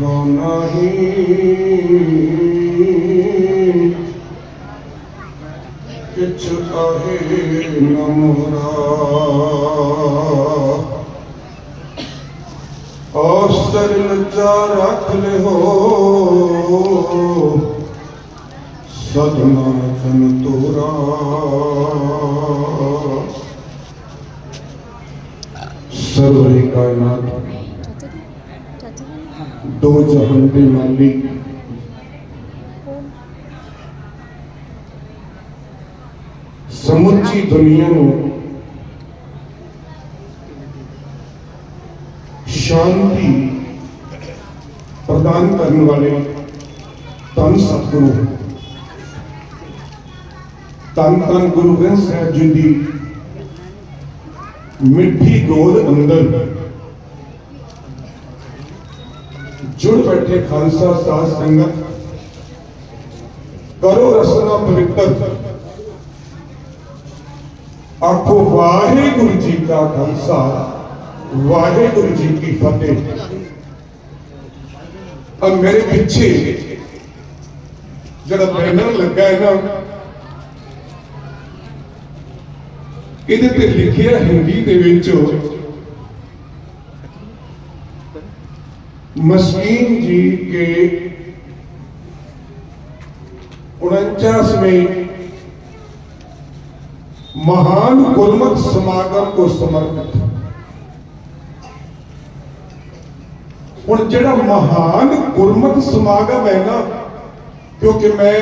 ਹੋ ਨਹੀਂ ਕਿਛ ਆਹੇ ਨ ਔਸਰ ਲਜਾ ਰੱਖ ਲਿਓ। ਸਦਨਾ ਤਨ ਤੋਰਾ। ਸਰਵਰੇ ਕਾਇਨਾਤ ਦੋ ਜਹਾਨ ਦੇ ਮਾਲਿਕ ਸਮੁੱਚੀ ਦੁਨੀਆ ਨੂੰ ਸ਼ਾਂਤੀ ਪ੍ਰਦਾਨ ਕਰਨ ਵਾਲੇ ਧੰਨ ਸਤਿਗੁਰੂ ਧੰਨ ਧੰਨ ਗੁਰੂ ਗ੍ਰੰਥ ਸਾਹਿਬ ਜੀ ਦੀ ਮਿੱਠੀ ਗੋਦ ਅੰਦਰ ਜੁੜ ਬੈਠੇ ਖਾਲਸਾ ਸਾਧ ਸੰਗਤ। ਕਰੋ ਰਸਨਾ ਪਵਿੱਤਰ। ਆਖੋ, ਵਾਹਿਗੁਰੂ ਜੀ ਕਾ ਖਾਲਸਾ, ਵਾਹਿਗੁਰੂ ਜੀ ਕੀ ਫਤਿਹ। ਅਬ ਮੇਰੇ ਪਿੱਛੇ ਜਿਹੜਾ ਬੈਨਰ ਲੱਗਾ ਹੈ ਨਾ, ਇਹਦੇ ਤੇ ਲਿਖਿਆ ਹਿੰਦੀ ਦੇ ਵਿੱਚ मस्कीन जी के उनचासवें महान गुरमत समागम को समर्पित ਹੁਣ ਜਿਹੜਾ ਮਹਾਨ ਗੁਰਮਤ ਸਮਾਗਮ ਹੈ ਨਾ ਕਿਉਂਕਿ ਮੈਂ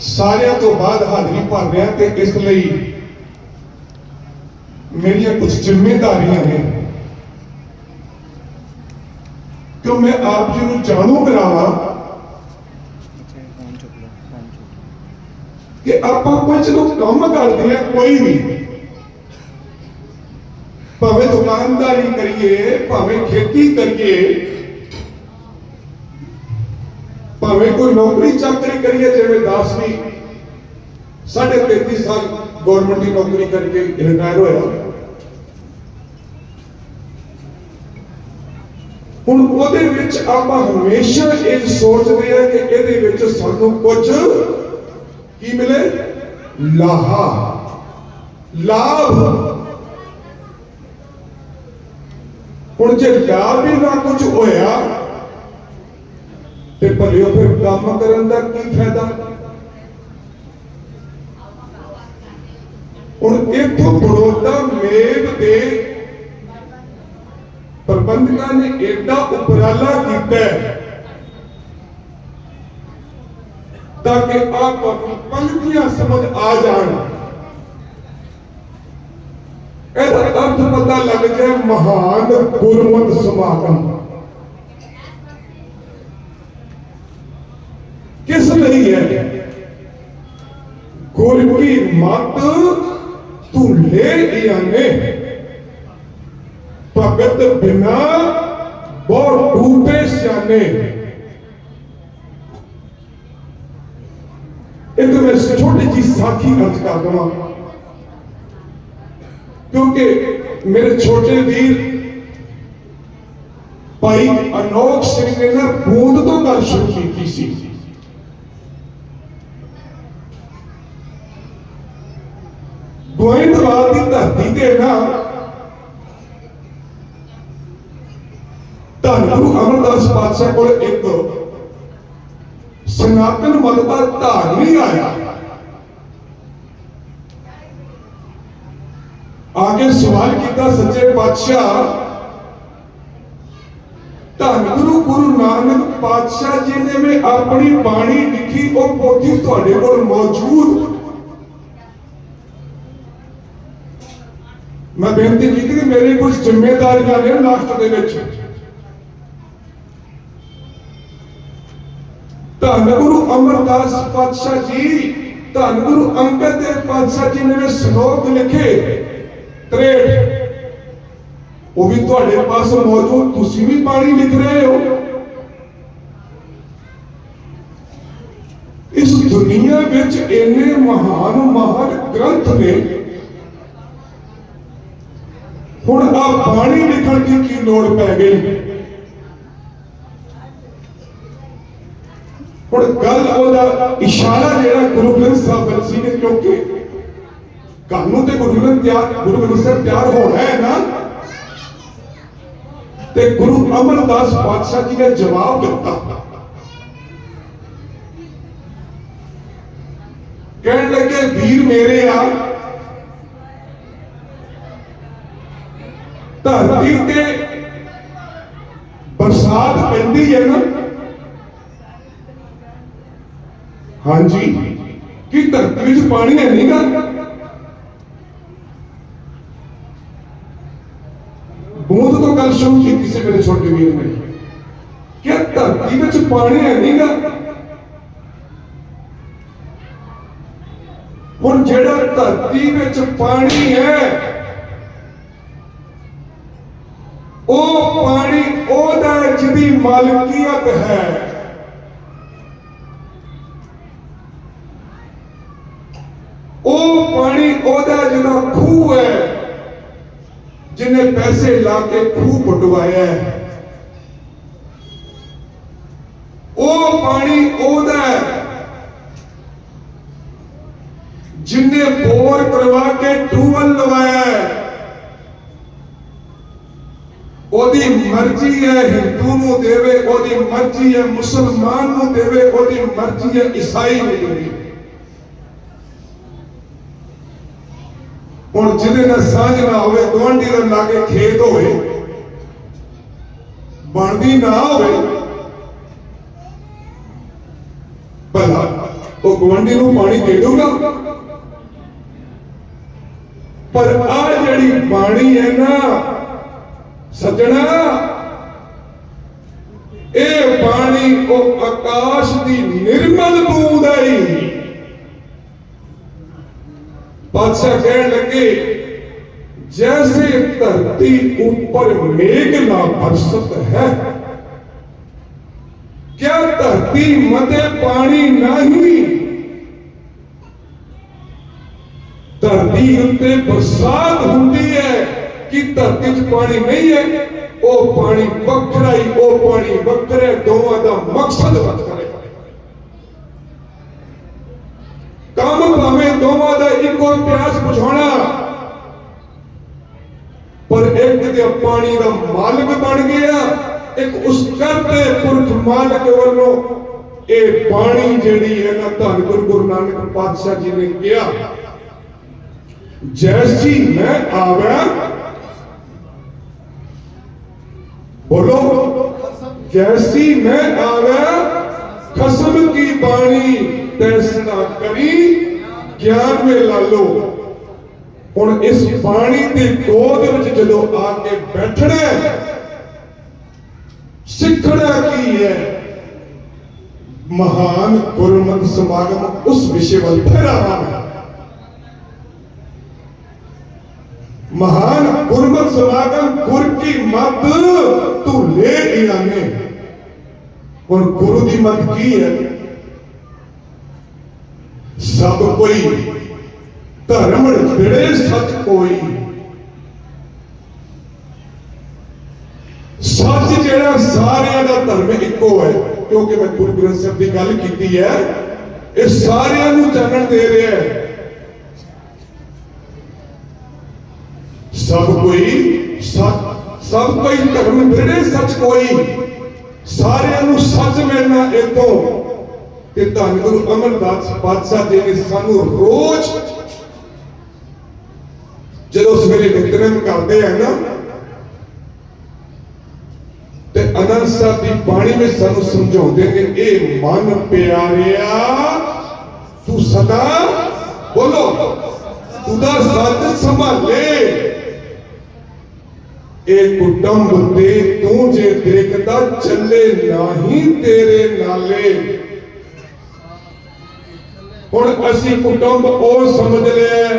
ਸਾਰਿਆਂ ਤੋਂ ਬਾਅਦ ਹਾਜ਼ਰੀ ਭਰ ਰਿਹਾ ਤੇ ਇਸ ਲਈ ਮੇਰੀਆਂ ਕੁਝ ਜ਼ਿੰਮੇਵਾਰੀਆਂ ਨੇ ਕਿਉਂ ਮੈਂ ਆਪ ਜੀ ਨੂੰ ਜਾਣੂ ਕਰਾਵਾਂ ਕਿ ਆਪਾਂ ਕੋਈ ਜਦੋਂ ਕੰਮ ਕਰਦੇ ਆ, ਕੋਈ ਵੀ। ਭਾਵੇਂ ਦੁਕਾਨਦਾਰੀ ਕਰੀਏ, ਭਾਵੇਂ ਖੇਤੀ ਕਰੀਏ, ਭਾਵੇਂ ਕੋਈ ਨੌਕਰੀ ਚਾਕਰੀ ਕਰੀਏ, ਜਿਵੇਂ ਦਾਸ ਵੀ ਸਾਢੇ 33 ਸਾਲ ਗਵਰਨਮੈਂਟ ਦੀ ਨੌਕਰੀ ਕਰਕੇ ਰਿਟਾਇਰ ਹੋਇਆ। ਹੁਣ ਉਹਦੇ ਵਿੱਚ ਆਪਾਂ ਹਮੇਸ਼ਾ ਇਹ ਸੋਚਦੇ ਆ ਕਿ ਇਹਦੇ ਵਿੱਚ ਸਾਨੂੰ ਕੁਝ ਕੀ ਮਿਲੇ? ਲਾਹਾ। ਲਾਭ। ਹੁਣ ਜੇ ਲਾਭ ਵੀ ਨਾ ਕੁਝ ਹੋਇਆ, ਤੇ ਭਲਿਓ ਫਿਰ ਕੰਮ ਕਰਨ ਦਾ ਕੀ ਫਾਇਦਾ? ਹੁਣ ਇੱਥੋਂ ਬੜੋਦਾ ਮੇਵ ਦੇ ਪ੍ਰਬੰਧਕਾਂ ਨੇ ਏਡਾ ਉਪਰਾਲਾ ਕੀਤਾ ਤਾਂ ਕਿ ਆਪ ਨੂੰ ਪੰਕਤੀਆਂ ਸਮਝ ਆ ਜਾਣ। ਇਹਦਾ ਅਰਥ ਪਤਾ ਲੱਗ ਜਾਏ ਮਹਾਨ ਗੁਰਮਤ ਸਮਾਗਮ। ਕਿਸ ਲਈ ਹੈ? ਗੁਰ ਕੀ ਮਤ ਤੂੰ ਲੈ ਆਨੇ ਭਗਤ ਬਿਨਾ ਬਹੁਤ ਡੂਬੇ ਸਿਆਣੇ। ਇੱਕ ਮੈਂ ਛੋਟੀ ਜੀ ਸਾਖੀ ਅਰਜ਼ ਕਰ ਦਵਾਂ। ਕਿਉਂਕਿ ਮੇਰੇ ਛੋਟੇ ਵੀਰ ਭਾਈ ਅਨੋਖ ਸਿੰਘ ਨੇ ਨਾ ਬੂੰਦ ਤੋਂ ਗੱਲ ਸ਼ੁਰੂ ਕੀਤੀ ਸੀ। ਗੋਇੰਦਵਾਲ ਦੀ ਧਰਤੀ ਤੇ ਨਾ ਧੰਨ ਗੁਰੂ ਅਮਰਦਾਸ ਪਾਤਸ਼ਾਹ ਕੋਲ ਇੱਕ ਸਨਾਤਨ ਮਤ ਦਾ ਧਾਰਨੀ ਆਇਆ। ਆ ਕੇ ਸਵਾਲ ਕੀਤਾ ਸੱਚੇ ਪਾਤਸ਼ਾਹ, ਧੰਨ ਗੁਰੂ ਗੁਰੂ ਨਾਨਕ ਪਾਤਸ਼ਾਹ ਜੀ ਨੇ ਵੀ ਆਪਣੀ ਬਾਣੀ ਲਿਖੀ, ਉਹ ਪੋਥੀ ਤੁਹਾਡੇ ਕੋਲ ਮੌਜੂਦ। ਮੈਂ ਬੇਨਤੀ ਕੀਤੀ ਕਿ ਮੇਰੀ ਕੁਝ ਜ਼ਿੰਮੇਵਾਰੀਆਂ ਨੇ ਲਾਸਟ ਦੇ ਵਿੱਚ। ਧੰਨ ਗੁਰੂ ਅਮਰਦਾਸ ਪਾਤਸ਼ਾਹ ਜੀ, ਧੰਨ ਗੁਰੂ ਅੰਗਦ ਦੇਵ ਪਾਤਸ਼ਾਹ ਜੀ ਨੇ ਸ਼ਲੋਕ ਲਿਖੇ। 63 ਉਹ ਵੀ ਤੁਹਾਡੇ ਪਾਸ ਮੌਜੂਦ, ਤੁਸੀਂ ਵੀ ਬਾਣੀ ਲਿਖ ਰਹੇ ਹੋ। ਇਸ ਦੁਨੀਆ ਵਿੱਚ ਇੰਨੇ ਮਹਾਨ ਮਹਾਨ ਗ੍ਰੰਥ ਨੇ। ਹੁਣ ਆ ਬਾਣੀ ਲਿਖਣ ਦੀ ਕੀ ਲੋੜ ਪੈ ਗਈ? ਹੁਣ ਗੱਲ ਉਹਦਾ ਇਸ਼ਾਰਾ ਜਿਹੜਾ ਗੁਰੂ ਗ੍ਰੰਥ ਸਾਹਿਬ ਵੱਲ ਸੀ ਕਿਉਂਕਿ ਕੱਲ ਨੂੰ ਤੇ ਗੁਰੂ ਗ੍ਰੰਥ ਤਿਆਰ, ਗੁਰੂ ਗ੍ਰੰਥ ਸਾਹਿਬ ਤਿਆਰ ਹੋਣਾ ਹੈ ਨਾ? ਤੇ ਗੁਰੂ ਅਮਰਦਾਸ ਪਾਤਸ਼ਾਹ ਜੀ ਨੇ ਜਵਾਬ ਦਿੱਤਾ। ਕਹਿਣ ਲੱਗੇ, ਵੀਰ ਮੇਰੇ ਆ, ਧਰਤੀ ਤੇ ਬਰਸਾਤ ਪੈਂਦੀ ਹੈ ਨਾ? ਹਾਂਜੀ। ਕੀ ਧਰਤੀ ਵਿੱਚ ਪਾਣੀ ਹੈ ਨਹੀਂਗਾ ਬੂੰਦ ਤੋਂ ਗੱਲ ਸ਼ੁਰੂ ਕੀਤੀ ਸੀ ਮੇਰੇ ਛੋਟੇ ਵੀਰ ਨੇ। ਕਿ ਧਰਤੀ ਵਿੱਚ ਪਾਣੀ ਹੈ ਨਹੀਂਗਾ ਹੁਣ ਜਿਹੜਾ ਧਰਤੀ ਵਿੱਚ ਪਾਣੀ ਹੈ, ਉਹ ਪਾਣੀ ਉਹਦਾ ਜਿਹਦੀ ਮਾਲਕੀਅਤ ਹੈ ਉਹ ਪਾਣੀ ਉਹਦਾ ਜਿਹੜਾ ਖੂਹ ਹੈ, ਜਿਹਨੇ ਪੈਸੇ ਲਾ ਕੇ ਖੂਹ ਪਟਵਾਇਆ ਹੈ, ਉਹ ਪਾਣੀ ਉਹਦਾ ਜਿੰਨੇ ਬੋਰ ਕਰਵਾ ਕੇ ਟੂਵਲ ਲਵਾਇਆ ਉਹਦੀ ਮਰਜ਼ੀ ਹੈ ਹਿੰਦੂ ਨੂੰ ਦੇਵੇ, ਉਹਦੀ ਮਰਜ਼ੀ ਹੈ ਮੁਸਲਮਾਨ ਨੂੰ ਦੇਵੇ, ਉਹਦੀ ਮਰਜ਼ੀ ਹੈ ਈਸਾਈ ਨੂੰ ਦੇਵੇ। ਹੁਣ ਜਿਹਦੇ ਨਾਲ ਸਾਂਝ ਨਾ ਹੋਵੇ ਗਵਾਂਢੀ ਦਾ ਲਾਗੇ ਖੇਤ ਹੋਵੇ, ਬਣਦੀ ਨਾ ਹੋਵੇ, ਭਲਾ, ਉਹ ਗਵਾਂਢੀ ਨੂੰ ਪਾਣੀ ਦੇ ਦੂਗਾ ਪਰ ਆ ਜਿਹੜੀ ਬਾਣੀ ਹੈ ਨਾ, ਸੱਜਣਾ, ਇਹ ਬਾਣੀ ਉਹ ਆਕਾਸ਼ ਦੀ ਨਿਰਮਲ ਬੂੰਦ ਹੈ। ਬਾਦਸ਼ਾਹ ਕਹਿਣ ਲੱਗੇ ਜੈਸੇ ਧਰਤੀ ऊपर मेघ ना बरसत है क्या धरती मते पानी नहीं ਧਰਤੀ ਉੱਤੇ ਬਰਸਾਤ ਹੁੰਦੀ ਹੈ ਕਿ ਧਰਤੀ 'ਚ ਪਾਣੀ ਨਹੀਂ ਹੈ ਉਹ ਪਾਣੀ ਵੱਖਰਾ ਹੀ ਉਹ ਪਾਣੀ ਵੱਖਰਾ ਹੈ, ਦੋਵਾਂ ਦਾ ਮਕਸਦ ਵੱਖਰਾ ਹੈ ਕੰਮ ਭਾਵੇਂ ਦੋਵਾਂ ਦਾ ਕੋਲ ਪਿਆਸ ਬੁਝਾਉਣਾ। ਪਰ ਇੱਕ ਤੇ ਪਾਣੀ ਦਾ ਮਾਲਕ ਬਣ ਗਿਆ, ਇੱਕ ਉਸ ਕਰਤੇ ਪੁਰਖ ਮਾਲਕ ਵੱਲੋਂ ਇਹ ਪਾਣੀ ਜਿਹੜੀ ਹੈ ਨਾ, ਧੰਨ ਗੁਰੂ ਗੁਰੂ ਨਾਨਕ ਪਾਤਸ਼ਾਹ ਜੀ ਨੇ ਕਿਹਾ, ਜੈਸੀ ਮੈਂ ਆਵਾਂ ਬੋਲੋ, ਜੈਸੀ ਮੈਂ ਆਵਾਂ ਖਸਮ ਕੀ ਬਾਣੀ ਤੈਸਨਾ ਕਰੀ ਗਿਆਨ ਮੇ ਲਾ ਲਓ। ਹੁਣ ਇਸ ਪਾਣੀ ਦੀ ਗੋਦ ਵਿੱਚ ਜਦੋਂ ਆ ਕੇ ਬੈਠਣਾ ਸਿੱਖਣਾ ਕੀ ਹੈ? ਮਹਾਨ ਗੁਰਮਤ ਸਮਾਗਮ ਉਸ ਵਿਸ਼ੇ ਵੱਲ ਫਿਰ ਆਵਾਂਗੇ ਮਹਾਨ ਗੁਰਮਤ ਸਮਾਗਮ, ਗੁਰ ਕੀ ਮਤ ਤੂੰ ਲੈ ਗਿਆਨੇ ਔਰ ਗੁਰੂ ਦੀ ਮਤ ਕੀ ਹੈ? ਸਭ ਕੋਈ। ਧਰਮ ਜਿਹੜੇ ਸੱਚ ਕੋਈ। ਸੱਚ ਜਿਹੜਾ ਸਾਰਿਆਂ ਦਾ ਧਰਮ ਇੱਕੋ ਹੈ। ਕਿਉਂਕਿ ਮੈਂ ਗੁਰੂ ਗ੍ਰੰਥ ਸਾਹਿਬ ਦੀ ਗੱਲ ਕੀਤੀ ਹੈ, ਇਹ ਸਾਰਿਆਂ ਨੂੰ ਚਾਨਣ ਦੇ ਰਿਹਾ ਹੈ। ਸਭ ਕੋਈ ਸੱਚ, ਸਭ ਕੋਈ ਧਰਮ ਜਿਹੜੇ ਸੱਚ ਕੋਈ। ਸਾਰਿਆਂ ਨੂੰ ਸੱਚ ਮਿਲਣਾ ਇਹ ਤੋਂ ਧੰਨ ਗੁਰੂ ਅਮਰਦਾਸ ਪਾਤਸ਼ਾਹ ਜੀ ਨੇ ਸਾਨੂੰ ਰੋਜ਼ ਜਦੋਂ ਸਵੇਰੇ ਨਿਤਨੇਮ ਕਰਦੇ ਆ ਨਾ, ਤੇ ਅਨੰਦ ਸਾਹਿਬ ਦੀ ਬਾਣੀ ਵਿੱਚ ਸਾਨੂੰ ਸਮਝਾਉਂਦੇ ਨੇ, ਇਹ ਮਨ ਪਿਆਰਿਆ, ਤੂੰ ਸਦਾ ਬੋਲੋ ਤੂੰ ਸੱਚ ਸੰਭਾਲੇ। ਇਹ ਕੁਟੰਬ ਤੇ ਤੂੰ ਜੇ ਦੇਖਦਾ, ਚੱਲੇ ਨਹੀਂ ਤੇਰੇ ਨਾਲੇ। ਹੁਣ ਅਸੀਂ ਕੁਟੁੰਬ ਉਹ ਸਮਝ ਲਿਆ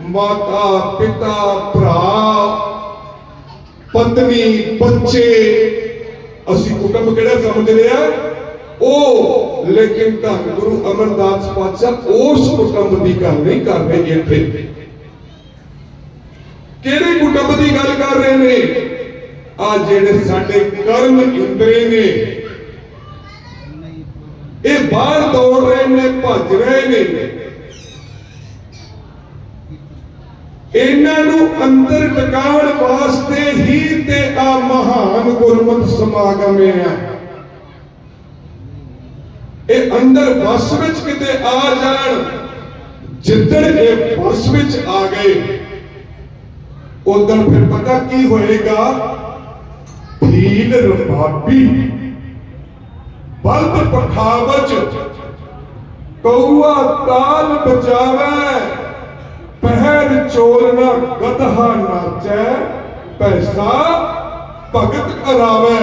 ਮਾਤਾ, ਪਿਤਾ, ਭਰਾ, ਪਤਨੀ, ਬੱਚੇ, ਅਸੀਂ ਕੁਟੁੰਬ ਕਿਹੜਾ ਸਮਝ ਲਿਆ? ਉਹ, ਲੇਕਿਨ ਧੰਨ ਗੁਰੂ ਅਮਰਦਾਸ ਪਾਤਸ਼ਾਹ ਉਸ ਕੁਟੁੰਬ ਦੀ ਗੱਲ ਨਹੀਂ ਕਰ ਰਹੇ ਇੱਥੇ। ਕਿਹੜੇ ਕੁਟੁੰਬ ਦੀ ਗੱਲ ਕਰ ਰਹੇ ਨੇ? ਆ ਜਿਹੜੇ ਸਾਡੇ ਕਰਮ ਇੰਦਰੇ ਨੇ ਇਹ ਰਹੇ ਨੇ ਭੱਜ ਰਹੇ ਨੇ। ਇਹਨਾਂ ਨੂੰ ਅੰਦਰ ਟਿਕਾਉਣ ਵਾਸਤੇ ਹੀ ਤੇ ਆ ਮਹਾਨ ਗੁਰਮਤ ਸਮਾਗਮ ਹੈ ਇਹ ਅੰਦਰ ਵਸ ਵਿੱਚ ਕਿਤੇ ਆ ਜਾਣ, ਜਿੱਦਣ ਇਹ ਵਸ ਵਿੱਚ ਆ ਗਏ, ਉਦੋਂ ਫਿਰ ਪਤਾ ਕੀ ਹੋਏਗਾ? ਭੀਲ ਰਬਾਬੀ ਬਲਦ ਪਖਾਵਚ ਕਉਆ ਤਾਲ ਬਜਾਵੇ ਪਹਿਰ ਚੋਲਨਾ ਗਧਾ ਨਾਚੈ, ਪੈਸਾ ਭਗਤ ਕਰਾਵੇ।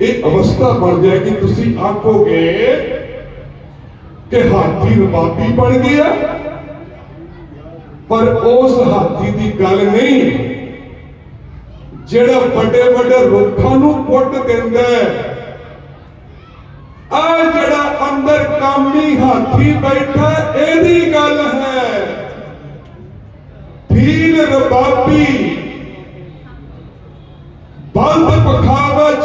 ਇਹ ਅਵਸਥਾ ਬਣ ਜਾਏਗੀ ਤੁਸੀਂ ਆਖੋਗੇ ਕਿ ਹਾਥੀ ਰਬਾਬੀ ਬਣ ਗਿਆ ਪਰ ਉਸ ਹਾਥੀ ਦੀ ਗੱਲ ਨਹੀਂ, ਜਿਹੜਾ ਵੱਡੇ ਵੱਡੇ ਰੁੱਖਾਂ ਨੂੰ ਪੁੱਟ ਦਿੰਦਾ ਆ ਜਿਹੜਾ ਅੰਦਰ ਕਾਮੀ ਹਾਥੀ ਬੈਠਾ, ਇਹਦੀ ਗੱਲ ਹੈ। ਫੀਲ ਰਬਾਬੀ। ਬੰਦ ਪਖਾਵਜ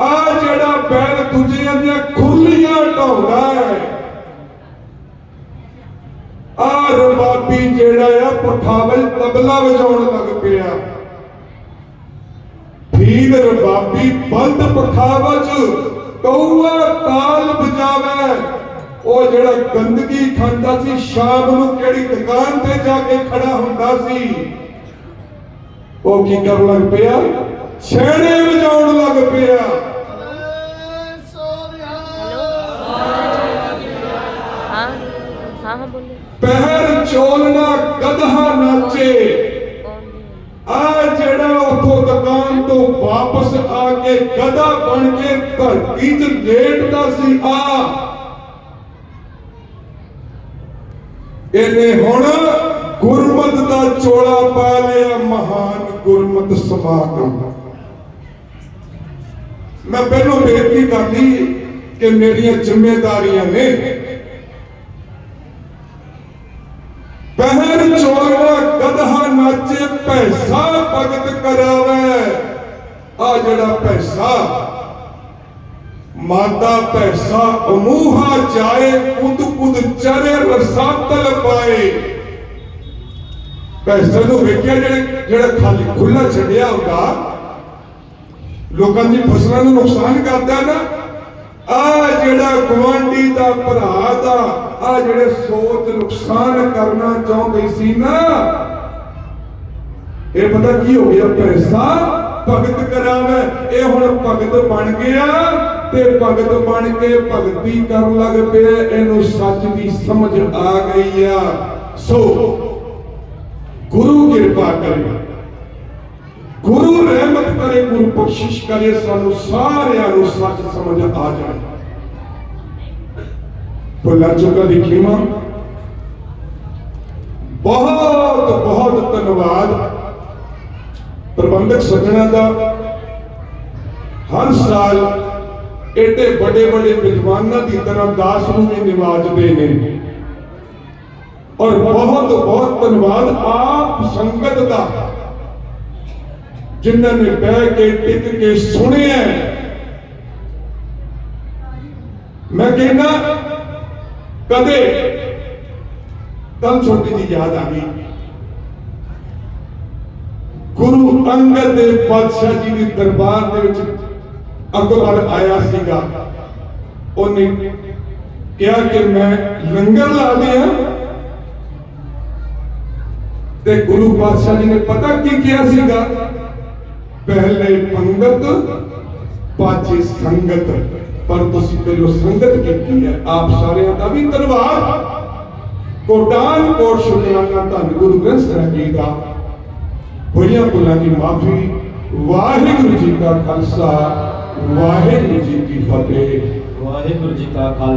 ਆ ਜਿਹੜਾ ਬੈਲ ਦੂਜਿਆਂ ਦੀਆਂ ਖੁਰਲੀਆਂ ਢਾਉਂਦਾ ਹੈ। ਆ ਰਬਾਬੀ ਜਿਹੜਾ ਆ ਪਖਾਵਜ ਤਬਲਾ ਵਜਾਉਣ ਲੱਗ ਪਿਆ। ਫੀਲ ਰਬਾਬੀ ਬੰਦ ਪਖਾਵਜ ਕਉਆ ਤਾਲ ਬਜਾਵੇ ਉਹ ਜਿਹੜਾ ਗੰਦਗੀ ਖਾਂਦਾ ਸੀ ਸ਼ਾਮ ਨੂੰ ਕਿਹੜੀ ਦੁਕਾਨ ਤੇ ਜਾ ਕੇ ਖੜਾ ਹੁੰਦਾ ਸੀ? ਉਹ ਕੀ ਕਰਨ ਲੱਗ ਪਿਆ? ਛੇੜੇ ਵਜਾਉਣ ਲੱਗ ਪਿਆ। ਪਹਿਰ ਚੋਲਣਾ ਗਧਾ ਨਾਚੇ। ਤੋਂ ਵਾਪਸ ਆ ਕੇ ਗਧਾ ਬਣ ਕੇ ਧਰਤੀ 'ਚ ਲੇਟਦਾ ਸੀ। ਆ। ਇਹਨੇ ਹੁਣ ਗੁਰਮਤ ਦਾ ਚੋਲਾ ਪਾ ਲਿਆ, ਮਹਾਨ ਗੁਰਮਤ ਸਮਾਗਮ। ਮੈਂ ਪਹਿਲੋਂ ਬੇਨਤੀ ਕਰਦੀ ਕਿ ਮੇਰੀਆਂ ਜ਼ਿੰਮੇਵਾਰੀਆਂ ਨੇ ਪਹਿਰ ਚੋਲਾ, ਗਧਾ ਨਾਚੇ ਪੈਸਾ ਭਗਤ ਕਰਾਵੇ। ਆ ਜਿਹੜਾ ਪੈਸਾ ਮਾਤਾ ਪੈਸਾ ਅਮੂਹਾ ਜਾਏ ਕੁਦ ਕੁਦ ਚਰੇ ਰਸਾਤਲ ਪਾਏ। ਪੈਸੇ ਨੂੰ ਵੇਖਿਆ ਜਿਹੜੇ ਜਿਹੜਾ ਖਾਲੀ ਖੁੱਲਾ ਛੱਡਿਆ ਹੁੰਦਾ, ਲੋਕਾਂ ਦੀ ਫਸਲਾਂ ਨੂੰ ਨੁਕਸਾਨ ਕਰਦਾ ਨਾ, ਆ ਜਿਹੜਾ ਗਵਾਂਢੀ ਦਾ ਭਰਾ ਦਾ, ਆ ਜਿਹੜੇ ਸੋਚ ਨੁਕਸਾਨ ਕਰਨਾ ਚਾਹੁੰਦੇ ਸੀ ਨਾ, ਇਹ ਪਤਾ ਕੀ ਹੋ ਗਿਆ ਪੈਸਾ ਭਗਤ ਕਰਾਵੇ, ਇਹ ਹੁਣ ਭਗਤ ਬਣ ਗਿਆ ਤੇ ਭਗਤ ਬਣ ਕੇ ਭਗਤੀ ਕਰਨ ਲੱਗ ਪਿਆ, ਇਹਨੂੰ ਸੱਚ ਦੀ ਸਮਝ ਆ ਗਈ ਆ। ਸੋ, ਗੁਰੂ ਕਿਰਪਾ ਕਰੇ। ਗੁਰੂ ਰਹਿਮਤ ਕਰੇ, ਗੁਰੂ ਬਖਸ਼ਿਸ਼ ਕਰੇ, ਸਾਨੂੰ ਸਾਰਿਆਂ ਨੂੰ ਸੱਚ ਸਮਝ ਆ ਜਾਏ। ਭੁੱਲਾ ਚੁੱਕਾ ਦੀ ਬਹੁਤ ਬਹੁਤ ਧੰਨਵਾਦ। ਪ੍ਰਬੰਧਕ ਸੱਜਣਾ ਦਾ ਹਰ ਸਾਲ ਏਡੇ ਵੱਡੇ ਵੱਡੇ ਵਿਦਵਾਨਾਂ ਦੀ ਤਰ੍ਹਾਂ ਦਾਸ ਨੂੰ ਵੀ ਨਿਵਾਜਦੇ ਨੇ। ਔਰ ਬਹੁਤ ਬਹੁਤ ਧੰਨਵਾਦ ਆਪ ਸੰਗਤ ਦਾ, ਜਿਨ੍ਹਾਂ ਨੇ ਬਹਿ ਕੇ, ਟਿਕ ਕੇ ਸੁਣਿਆ ਮੈਂ ਕਹਿੰਦਾ, ਕਦੇ ਕੱਲ ਛੋਟੀ ਦੀ ਯਾਦ ਆ ਗਈ। ਗੁਰੂ ਅੰਗਦ ਦੇ ਪਾਤਸ਼ਾਹ ਜੀ ਦੇ ਦਰਬਾਰ ਦੇ ਵਿੱਚ ਅਕਬਰ ਆਇਆ ਸੀਗਾ। ਉਹਨੇ ਕਿਹਾ ਕਿ ਮੈਂ ਲੰਗਰ ਲਾ ਦਿਆਂ ਤੇ ਗੁਰੂ ਪਾਤਸ਼ਾਹ ਜੀ ਨੇ ਪਤਾ ਕੀ ਕਿਹਾ ਸੀਗਾ? ਪਹਿਲੇ ਪੰਗਤ, ਪਾਛੇ ਸੰਗਤ। ਪਰ ਤੁਸੀਂ ਪਹਿਲਾਂ ਸੰਗਤ ਕੀਤੀ ਹੈ। ਆਪ ਸਾਰਿਆਂ ਦਾ ਵੀ ਧੰਨਵਾਦ ਕੋਟਾਨ ਕੋਟ ਸ਼ੁਕਰਾਨਾ ਧੰਨ ਗੁਰੂ ਗ੍ਰੰਥ ਸਾਹਿਬ ਜੀ ਦਾ ਹੋਈਆਂ ਭੁੱਲਾਂ ਦੀ ਮਾਫੀ। ਵਾਹਿਗੁਰੂ ਜੀ ਕਾ ਖਾਲਸਾ, ਵਾਹਿਗੁਰੂ ਜੀ ਕੀ ਫਤਿਹ। ਵਾਹਿਗੁਰੂ ਜੀ ਕਾ ਖਾਲਸਾ।